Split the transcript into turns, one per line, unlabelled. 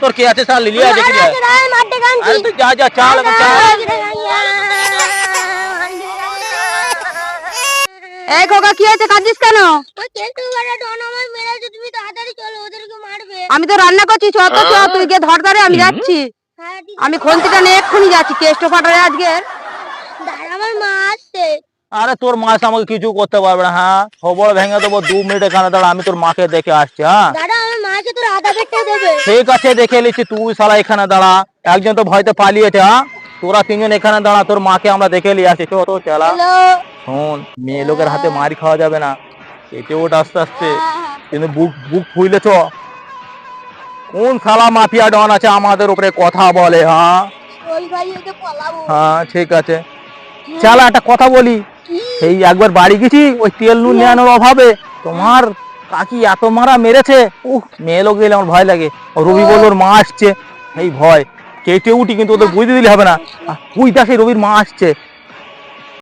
তোর কে আছে লিলিয়া? আরে তুই যা যা চাল এখন চাল।
এই খোকা কি হয়েছে? কাঁদছিস কেন?
তুমি তাড়াতাড়ি চলো ওদেরকে মারবে।
আমি তো রান্না করছি চ তো চ তুই গিয়ে ধর ধরে আমি যাচ্ছি।
হ্যাঁ
আমি খন্তিটা নিয়ে এক্ষুনি যাচ্ছি কেষ্ট ফাটারে আজকে
আমার মা আসছে।
আরে তোর মা এসে আমাকে কিছু করতে পারবে না হ্যাঁ? খবর ভেঙে দেবো দু মিনিট এখানে দাঁড়া আমি তোর মাকে দেখে আসছি হ্যাঁ? ঠিক আছে দেখে নিচ্ছি তুই শালা এখানে দাঁড়া। একজন তো ভয়তে পালিয়েছে হ্যাঁ? তোরা তিনজন এখানে দাঁড়া তোর মাকে আমরা দেখে নিয়ে আসি তো চালা শোন মেয়ে লোকের হাতে মারি খাওয়া যাবে না। কেটে ওঠ আস্তে আস্তে। কিন্তু বুক বুক ফুইলে চ কোন সালা মাফিয়া ডন আছে আমাদের উপরে কথা বলে হ্যাঁ? হ্যাঁ ঠিক আছে। চালা একটা কথা বলি। সেই একবার বাড়ি গেছি, ওই তেল নুন নেওয়ানোর অভাবে। তোমার কাকি এত মারা মেরেছে? উহ, মেয়ে লোক গেলে আমার ভয় লাগে। রবি বলল, ওর মা আসছে। এই ভয়। কেটে উঠি কিন্তু ওদের বুঝতে দিলে হবে না। তুই দেখ রবির মা আসছে।